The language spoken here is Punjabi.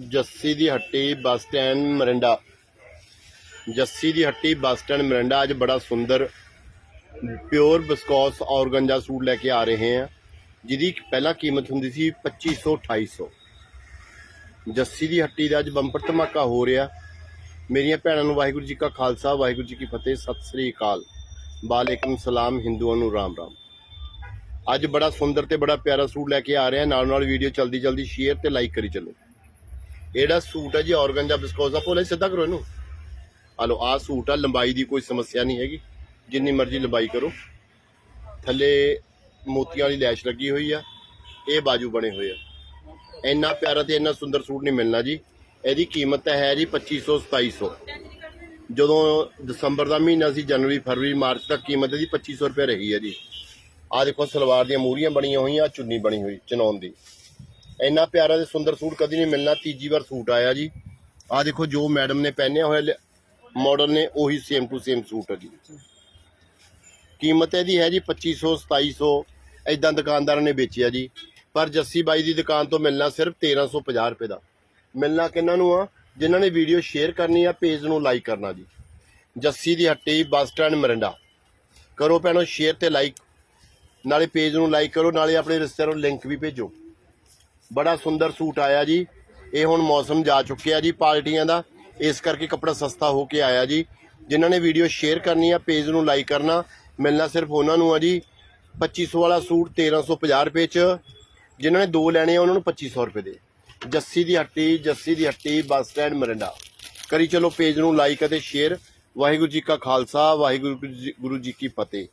ਜੱਸੀ ਦੀ ਹੱਟੀ ਬੱਸ ਸਟੈਂਡ ਮਰਿੰਡਾ। ਜੱਸੀ ਦੀ ਹੱਟੀ ਬੱਸ ਸਟੈਂਡ ਮਰਿੰਡਾ, ਅੱਜ ਬੜਾ ਸੁੰਦਰ, ਪਿਓਰ ਬਿਸਕੋਸ ਔਰਗੰਜਾ ਸੂਟ ਲੈ ਕੇ ਆ ਰਹੇ ਹਾਂ। ਜਿਹਦੀ ਪਹਿਲਾਂ ਕੀਮਤ ਹੁੰਦੀ ਸੀ 2500 2800 ਜੱਸੀ ਦੀ ਹੱਟੀ ਦਾ ਅੱਜ ਬੰਪਰ ਧਮਾਕਾ ਹੋ ਰਿਹਾ। ਮੇਰੀਆਂ ਭੈਣਾਂ ਨੂੰ ਵਾਹਿਗੁਰੂ ਜੀ ਕਾ ਖਾਲਸਾ, ਵਾਹਿਗੁਰੂ ਜੀ ਕੀ ਫਤਿਹ, ਸਤਿ ਸ੍ਰੀ ਅਕਾਲ। ਵਾਲੇਕੁਮ ਸਲਾਮ, ਹਿੰਦੂਆਂ ਨੂੰ ਰਾਮ ਰਾਮ। ਅੱਜ ਬੜਾ ਸੁੰਦਰ ਤੇ ਬੜਾ ਪਿਆਰਾ ਸੂਟ ਲੈ ਕੇ ਆ ਰਿਹਾ ਨਾਲ ਨਾਲ ਵੀਡੀਓ ਜਲਦੀ ਜਲਦੀ ਸ਼ੇਅਰ ਤੇ ਲਾਈਕ ਕਰੀ ਚੱਲੋ। ਜਿਹੜਾ ਸੂਟ ਹੈ ਜੀ ਔਰਗੰਜਾ ਬਿਸਕੋਸ ਦਾ। ਭੋਲੇ, ਸਿੱਧਾ ਕਰੋ ਇਹਨੂੰ। ਹਲੋ ਆਹ ਸੂਟ ਆ, ਲੰਬਾਈ ਦੀ ਕੋਈ ਸਮੱਸਿਆ ਨਹੀਂ ਹੈਗੀ। ਜਿੰਨੀ ਮਰਜ਼ੀ ਲੰਬਾਈ ਕਰੋ। ਥੱਲੇ ਮੋਤੀਆਂ ਵਾਲੀ ਲੈਸ਼ ਲੱਗੀ ਹੋਈ ਆ। ਇਹ ਬਾਜੂ ਬਣੇ ਹੋਏ ਆ। ਇੰਨਾ ਪਿਆਰਾ ਤੇ ਇੰਨਾ ਸੁੰਦਰ ਸੂਟ ਨਹੀਂ ਮਿਲਣਾ ਜੀ। ਇਹਦੀ ਕੀਮਤ ਤਾਂ ਹੈ ਜੀ 2500 2700 ਜਦੋਂ ਦਸੰਬਰ ਦਾ ਮਹੀਨਾ ਸੀ, ਜਨਵਰੀ, ਫਰਵਰੀ, ਮਾਰਚ ਤੱਕ ਕੀਮਤ ਇਹਦੀ 2500 ਰੁਪਏ ਰਹੀ ਹੈ ਜੀ। ਆਹ ਦੇਖੋ, ਸਲਵਾਰ ਦੀਆਂ ਮੂਰੀਆਂ ਬਣੀਆਂ ਹੋਈਆਂ, ਆਹ ਚੁੰਨੀ ਬਣੀ ਹੋਈ ਚਨੌਨ ਦੀ। ਇੰਨਾ ਪਿਆਰਾ ਤੇ ਸੁੰਦਰ ਸੂਟ ਕਦੀ ਨਹੀਂ ਮਿਲਣਾ, ਤੀਜੀ ਵਾਰ ਸੂਟ ਆਇਆ ਜੀ। ਆਹ ਦੇਖੋ ਜੋ ਮੈਡਮ ਨੇ ਪਹਿਨਿਆ ਹੋਇਆ ਮਾਡਲ ਨੇ ਉਹੀ ਸੇਮ ਟੂ ਸੇਮ ਸੂਟ ਹੈ ਜੀ। ਕੀਮਤ ਇਹਦੀ ਹੈ ਜੀ 2500 2700 ਐਦਾਂ ਦੁਕਾਨਦਾਰਾਂ ਨੇ ਵੇਚਿਆ ਜੀ। ਪਰ ਜੱਸੀ ਬਾਈ ਦੀ ਦੁਕਾਨ ਤੋਂ ਮਿਲਣਾ ਸਿਰਫ 1350 ਰੁਪਏ ਦਾ। ਮਿਲਣਾ ਕਿੰਨਾਂ ਨੂੰ ਆ? ਜਿਨ੍ਹਾਂ ਨੇ ਵੀਡੀਓ ਸ਼ੇਅਰ ਕਰਨੀ ਆ ਪੇਜ ਨੂੰ ਲਾਈਕ ਕਰਨਾ ਜੀ। ਜੱਸੀ ਦੀ ਹੱਟੀ, ਬੱਸ ਸਟੈਂਡ, ਮਰਿੰਡਾ। ਕਰੋ ਭੈਣੋ ਸ਼ੇਅਰ ਤੇ ਲਾਈਕ ਨਾਲੇ ਪੇਜ ਨੂੰ ਲਾਈਕ ਕਰੋ, ਨਾਲੇ ਆਪਣੇ ਰਿਸ਼ਤੇਦਾਰਾਂ ਨੂੰ ਲਿੰਕ ਵੀ ਭੇਜੋ। ਬੜਾ ਸੁੰਦਰ ਸੂਟ ਆਇਆ ਜੀ। ਇਹ ਹੁਣ ਮੌਸਮ ਜਾ ਚੁੱਕਿਆ ਜੀ ਪਾਰਟੀਆਂ ਦਾ। ਇਸ ਕਰਕੇ ਕੱਪੜਾ ਸਸਤਾ ਹੋ ਕੇ ਆਇਆ ਜੀ। ਜਿਨ੍ਹਾਂ ਨੇ ਵੀਡੀਓ ਸ਼ੇਅਰ ਕਰਨੀ ਆ, ਪੇਜ ਨੂੰ ਲਾਈਕ ਕਰਨਾ, ਮਿਲਣਾ ਸਿਰਫ ਉਹਨਾਂ ਨੂੰ ਆ ਜੀ। 2500 ਵਾਲਾ ਸੂਟ 1350 ਰੁਪਏ ਚ। ਜਿਨ੍ਹਾਂ ਨੇ ਦੋ ਲੈਣੇ ਆ, ਉਹਨਾਂ ਨੂੰ 2500 ਰੁਪਏ ਦੇ। ਜੱਸੀ ਦੀ ਹੱਟੀ, ਜੱਸੀ ਦੀ ਹੱਟੀ, ਬੱਸ ਸਟੈਂਡ, ਮਰਿੰਡਾ। ਕਰੀ ਚਲੋ ਪੇਜ ਨੂੰ ਲਾਈਕ ਅਤੇ ਸ਼ੇਅਰ। ਵਾਹਿਗੁਰੂ ਜੀ ਕਾ ਖਾਲਸਾ, ਵਾਹਿਗੁਰੂ ਗੁਰੂ ਜੀ ਕੀ ਫਤਿਹ।